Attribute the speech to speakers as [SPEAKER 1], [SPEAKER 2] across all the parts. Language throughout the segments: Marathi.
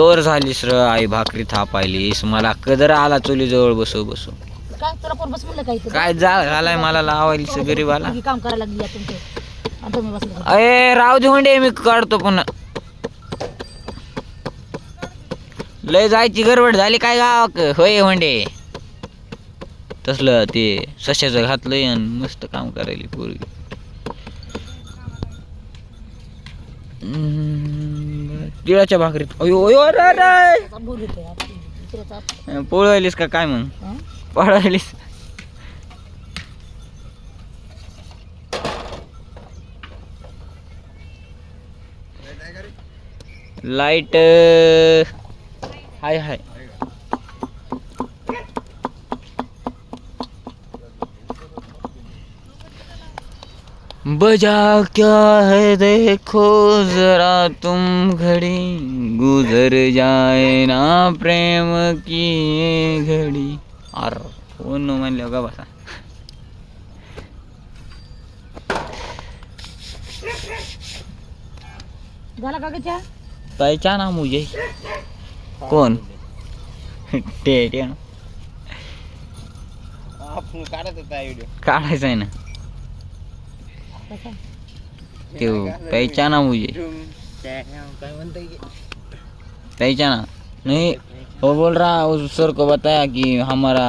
[SPEAKER 1] कवर झालीस र आई भाकरी थापायलीस. मला कदर आला चुलीजवळ बसू बसू.
[SPEAKER 2] काय तुला कोण बस म्हणलं काय इथं?
[SPEAKER 1] काय जाळ घालाय मला लावायलीस गरीबाला
[SPEAKER 2] तुम्ही काम करायला लागली या तुमचे. आणि तुम्ही बसले
[SPEAKER 1] अरे राव दे मी काढतो पुन्हा. लय जायची गडबड झाली काय गावाक? होय म्हणजे तसलं ते सशाचं घातलंय आणि मस्त काम करायली पोरगी. हम्म, तिळाच्या भाकरीत. अयो अयो अरे का काय मग? पळवायलीस लाइट हाय हाय. बजा क्या है देखो जरा तुम घड़ी गुजर जाए ना प्रेम की घड़ी। अर कोण म्हणले का बसा।
[SPEAKER 2] झाला का ग चहा?
[SPEAKER 1] पहचाना मुझे। कोण ते ते
[SPEAKER 3] आपण काढत होता व्हिडिओ
[SPEAKER 1] काढायचं आहे ना। ते पहचाना मुझे
[SPEAKER 3] काय
[SPEAKER 1] पहचाना नहीं वो बोल रहा उस सर को बताया कि हमारा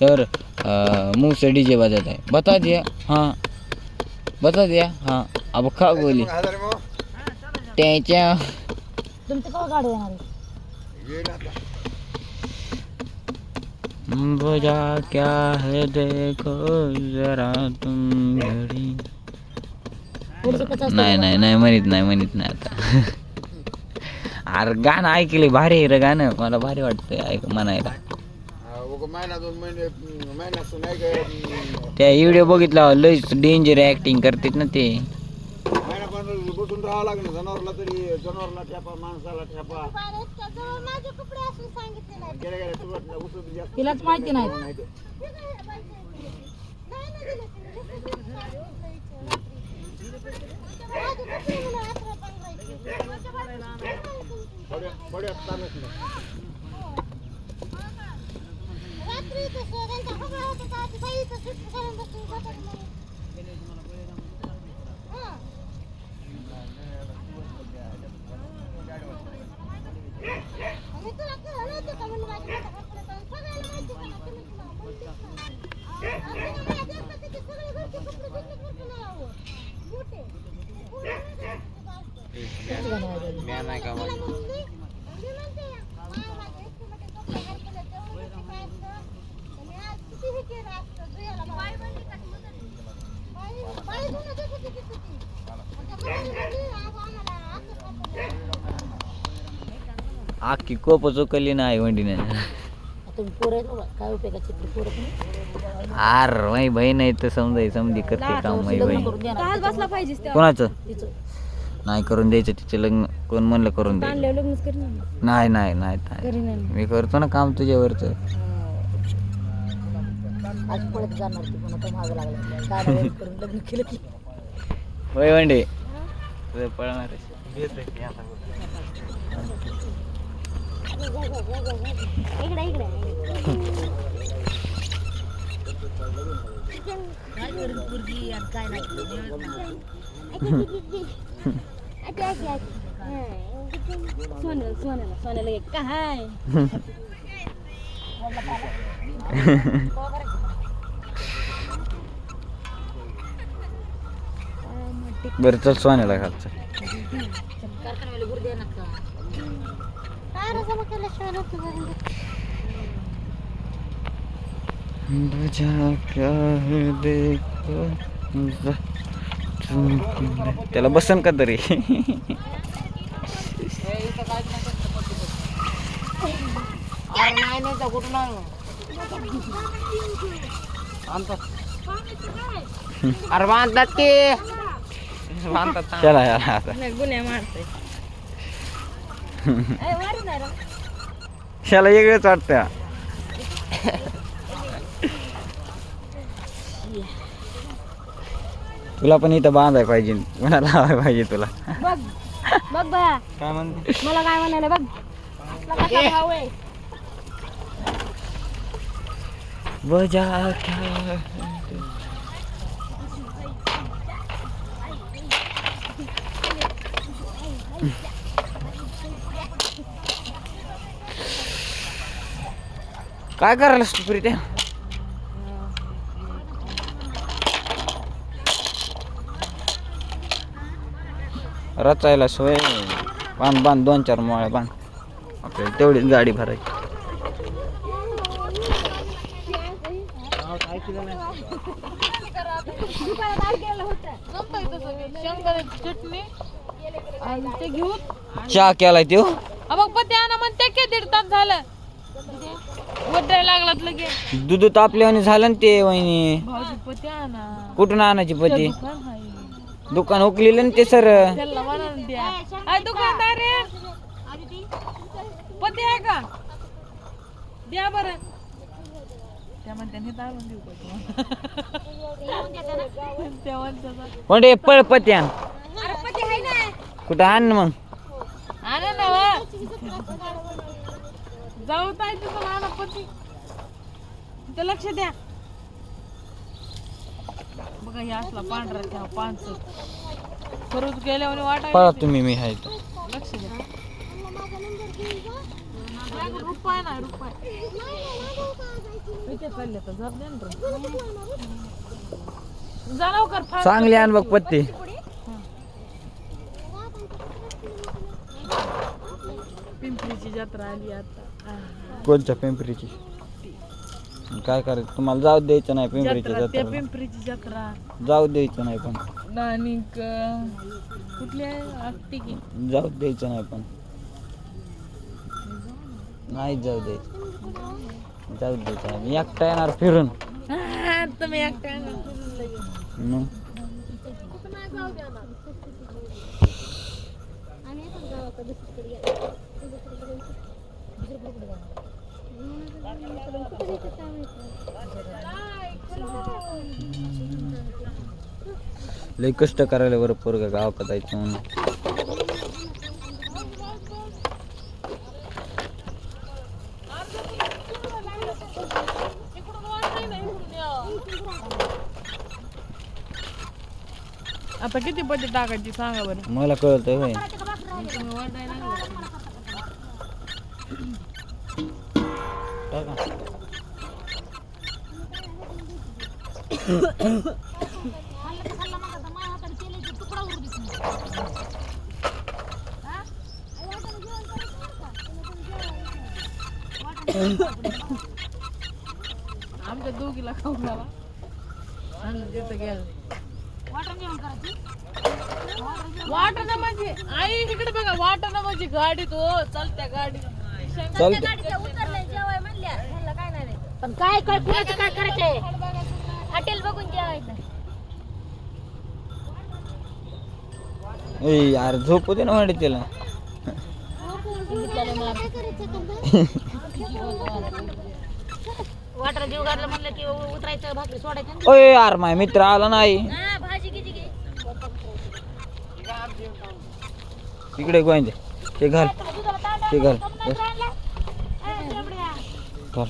[SPEAKER 1] सर मुँह से डीजे बजाता है बता दिया हाँ बता दिया हाँ अब?
[SPEAKER 3] येईल आता
[SPEAKER 1] बजा क्या है देखो जरा तुम घड़ी नाही. नाही नाही म्हणत नाही म्हणत नाही आता. अरे गाणं ऐकले भारी आहे रे गाणं. मला भारी वाटतंय ऐक म्हणायला.
[SPEAKER 3] महिना दोन महिने महिना नाही का
[SPEAKER 1] त्या व्हिडिओ बघितला लयच डेंजर ऍक्टिंग करतात ना ते.
[SPEAKER 3] महिना पण बसून राहावं लागलं जनावरला तरी जनावरला ठेपा माणसाला ठेपा. गेल्या गेल्या सुरुवातीला उसळ जास्त
[SPEAKER 2] तिलाच माहिती नाही.
[SPEAKER 3] नाही तर. बड्या- बड्या ताणच नाही.
[SPEAKER 2] तेच
[SPEAKER 1] आखी कोप चुकली नाही वंडीने.
[SPEAKER 2] काय उपयोगाची
[SPEAKER 1] आर माई बहीण आहे तर समजाय समधी करते काम माई बहीण. कोणाचं?
[SPEAKER 2] तिचं.
[SPEAKER 1] नाही करून द्यायचं तिचं लग्न कोण म्हणलं करून द्यायचं? नाही नाही नाही नाही. मी करतो ना काम तुझ्यावरच.
[SPEAKER 2] आज पळत जाणार ती पण आता मागं लागलं. गाड्या करून लग्न केलं की.
[SPEAKER 1] होय वंडे. पळणार
[SPEAKER 2] काय करेल पोरगी आणि काय नाही मिळत नाही.
[SPEAKER 4] सोन्याला सोन्याला सोन्याला एक काय
[SPEAKER 1] बरं चल सोन्याला है ज- तुम- त्याला बसन का तरी?
[SPEAKER 3] अरे बांधतात की. बांधतात.
[SPEAKER 1] चला याला आता.
[SPEAKER 4] गुन्ह्या मारते
[SPEAKER 1] त्याला वेगळंच वाटतं. तुला पण इथं बांधाय पाहिजे. पुन्हा लावाय पाहिजे तुला.
[SPEAKER 4] बघ बघ बया.
[SPEAKER 1] काय म्हणते?
[SPEAKER 4] मला काय म्हणाले बघ.
[SPEAKER 2] कसा आहे.
[SPEAKER 1] क्या काय करायला तू प्रीत्या रचायला सोय. बांध बांध दोन चार मोळ्या बांध. आपल्याला तेवढीच गाडी भरायची.
[SPEAKER 5] ते
[SPEAKER 1] चहा केलाय त्यो.
[SPEAKER 5] हा मग पती आणा म्हणते की दीड तास झालं. वडायला लागलात लगे
[SPEAKER 1] दूध झालं ना ते वहिनी.
[SPEAKER 5] भाऊजी पती आणा
[SPEAKER 1] कुठून आणायची पती?
[SPEAKER 5] दुकान आहे.
[SPEAKER 1] दुकान उकलेलं ना ते सर.
[SPEAKER 5] त्याला द्या दुकानदार पती आहे का? द्या बरं. त्या म्हणते हे आणून देऊ का तुम्हाला? त्या म्हणतात
[SPEAKER 1] कोणते? पळ पत्या. कुठं आण ना मग.
[SPEAKER 5] आणा ना वा. जाऊ ताई तुझं आणा पती. तिथं लक्ष द्या. बघा हे असला पांढरा चहा पानसट खरंच गेल्यावर
[SPEAKER 1] पळा
[SPEAKER 5] वाटायला
[SPEAKER 1] तुम्ही मी आहे इथं.
[SPEAKER 5] लक्ष द्या. रुपये नाही रुपये. इथे चालले तर द्या ना जा लवकर फार
[SPEAKER 1] चांगली आण बघ पत्ती
[SPEAKER 5] पिंपरीची जत्रा आली आता.
[SPEAKER 1] कोणच्या पिंपरीची? काय करायचं? तुम्हाला जाऊ द्यायचं नाही पिंपरीच्या
[SPEAKER 5] जत्रा त्या
[SPEAKER 1] जत्रेला.
[SPEAKER 5] पिंपरीची जत्रा.
[SPEAKER 1] जाऊ द्यायचं नाही पण.
[SPEAKER 5] आणि क- कुठली आहे? आत्ती की.
[SPEAKER 1] जाऊ द्यायचं नाही पण. नाही जाऊ द्यायचं. जाऊ द्यायचं नाही. मी एकटा येणार फिरून.
[SPEAKER 5] तुम्ही एकट्या आणा.
[SPEAKER 1] मग? लई कष्ट करायला बरं पोरगा गावाकडे जायचं म्हणून.
[SPEAKER 5] आता किती पती टाकायची सांगा बरं.
[SPEAKER 1] मला कळतंय होय
[SPEAKER 5] तुम्ही वाटायला लागले.
[SPEAKER 1] टाका.
[SPEAKER 5] आमच्या दोघीला खाऊन लावा आणि तिथं गेलं. वाटणं म्हणजे आई इकडे बघा वाटणं म्हणजे गाडी तो चालत्या गाडी
[SPEAKER 1] चालतंय.
[SPEAKER 2] पण काय काय कुणाचं काय करायचंय? हॉटेल बघून जेवायचं.
[SPEAKER 1] ए यार झोपू दे ना वाडी त्याला
[SPEAKER 2] वाटर जीव घातलं म्हणलं की उतरायचं भाकरी सोडायचं.
[SPEAKER 1] ओय यार माय मित्र आला नाही.
[SPEAKER 2] हा भाजी किती घे.
[SPEAKER 1] इकडे गोविंद ते घाल. ते घाल. घाल.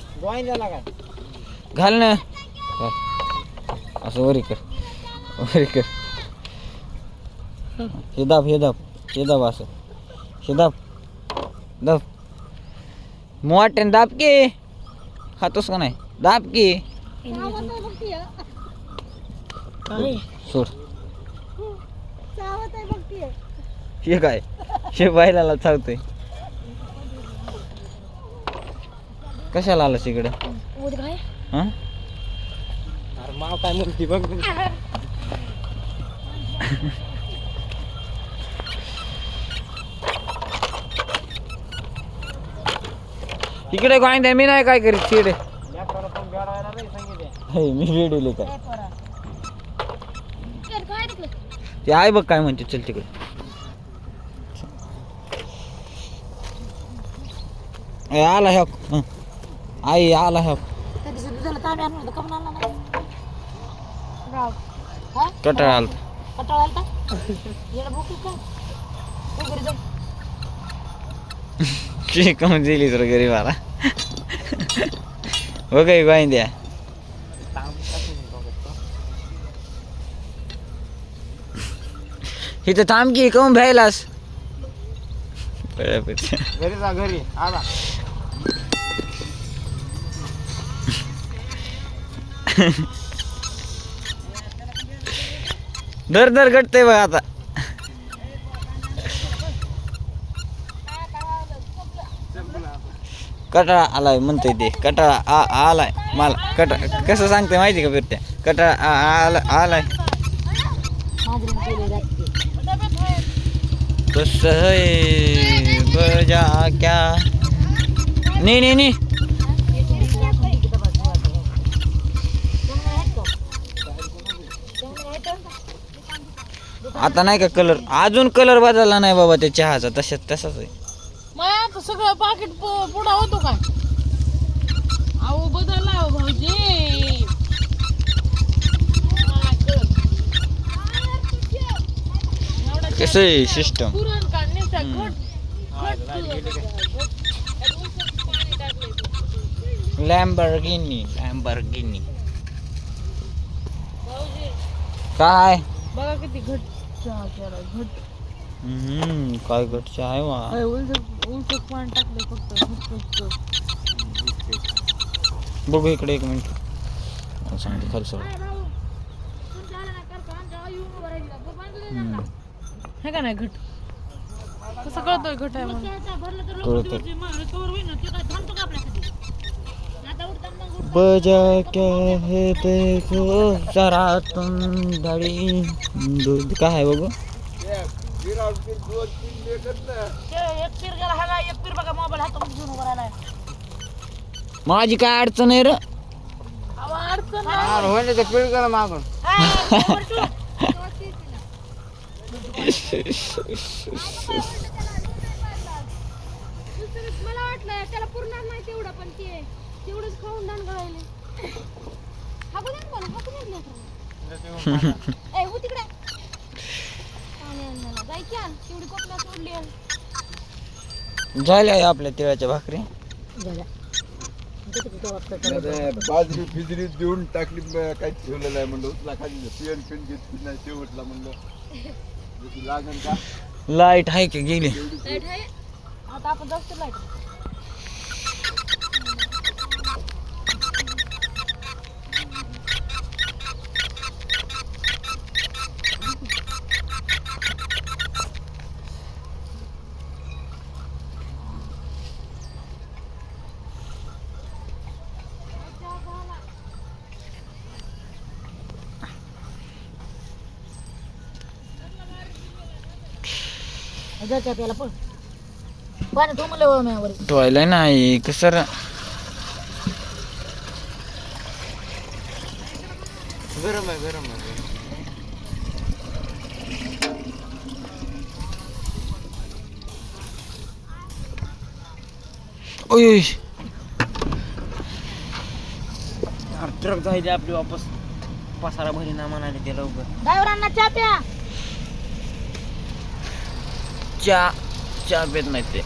[SPEAKER 1] घाल ना. घाल. असं वरी कर. वरी कर. हे दाब हे दाब. हे दाब असं. हे दाब. दाब. मोठ्याने दाब की. खातोस का नाही? दाब की. सोड. हे काय? हे बैलाला चावतोय. कशाला आलास इकडे हा?
[SPEAKER 3] माव काय म्हणते बघ.
[SPEAKER 1] इकडे काय नाही मी नाही काय करीत तिकडे. मी रेडिओले काय. ते आहे बघ काय म्हणते चल तिकडे. आला ह्या. हं. आई आला ह्या.
[SPEAKER 2] दुधाला तांबे आणून कमून आणला नाही. हा?
[SPEAKER 1] कटाळा आला
[SPEAKER 2] कटाळा आलता? येणं भूक काय तू घरी जाऊ
[SPEAKER 1] शिकवून दिलीच रे गरीबाला हो काही बाई द्या. इथं थांब की काऊन भ्यायलास. बऱ्यापैकी.
[SPEAKER 3] घरी जा घरी. आला.
[SPEAKER 1] दर दर घटते बघ आता. कटाळा आलाय म्हणतोय ते. कटाळा आ आलाय. मला कटा कसं सांगते माहिती का फिरते कटाळा आ आला आलाय. कसं बजा क्या? नाही नाही आता नाही का कलर अजून कलर बदलला नाही बाबा त्या चहाचा. तशाच तसाच आहे.
[SPEAKER 5] माया आता सगळं पाकिट पुढा होतो काय? अहो बदलला अहो भाऊजी.
[SPEAKER 1] कसं आहे सिस्टम
[SPEAKER 5] पुरण काढण्याचा घट
[SPEAKER 1] लॅम्बर्गिनी लॅम्बर्गिनी
[SPEAKER 5] भाऊजी.
[SPEAKER 1] काय?
[SPEAKER 5] बघा किती घट चहा केला घट.
[SPEAKER 1] हम्म, काय घटचे आहे वा.
[SPEAKER 5] उलट उलट पाणी टाकलंय फक्त घट
[SPEAKER 1] बघू इकडे एक मिनिट. मला सांगते खाली सगळं
[SPEAKER 5] हे का नाही घट? कसं कळतोय घट आहे म्हणून?
[SPEAKER 1] क्या है काय बजा
[SPEAKER 3] क्या ते दोन तीन लेखत ना
[SPEAKER 5] एक पीर गेला
[SPEAKER 1] माझी काय अडचण आहे रे?
[SPEAKER 5] अहो,
[SPEAKER 3] मागून
[SPEAKER 4] मला वाटलं त्याला पूर्ण नाही तेवढं पण ते तेवढंच खाऊन दान ना मला लेकराला. ए हो तिकडे. जाय की आण. तेवढी कोपला सोडली आण.
[SPEAKER 1] झाल्या आपल्या तिळाच्या भाकरी
[SPEAKER 2] झाल्या
[SPEAKER 3] बाजरी फिजरी देऊन टाकली काही ठेवलेलं आहे म्हणलं उचला खाली पेन पेन घेतली नाही शेवटला म्हणलं लागन का
[SPEAKER 1] लाइट आहे की गेली
[SPEAKER 4] लाइट आहे?
[SPEAKER 5] आता आपण जास्त लाइट
[SPEAKER 2] जायच्या त्याला पण पाणी थांबलं हो म्यावर
[SPEAKER 1] ठेवायला नाही कसं रे?
[SPEAKER 3] गरम आहे गरम आहे
[SPEAKER 1] ओय ओय.
[SPEAKER 6] ट्रक जायचे आपली वापस पसारा भरी ना म्हणाले ते लवकर
[SPEAKER 2] ड्रायव्हरांना चहा प्या
[SPEAKER 1] चहा चहा पेत नाही ते.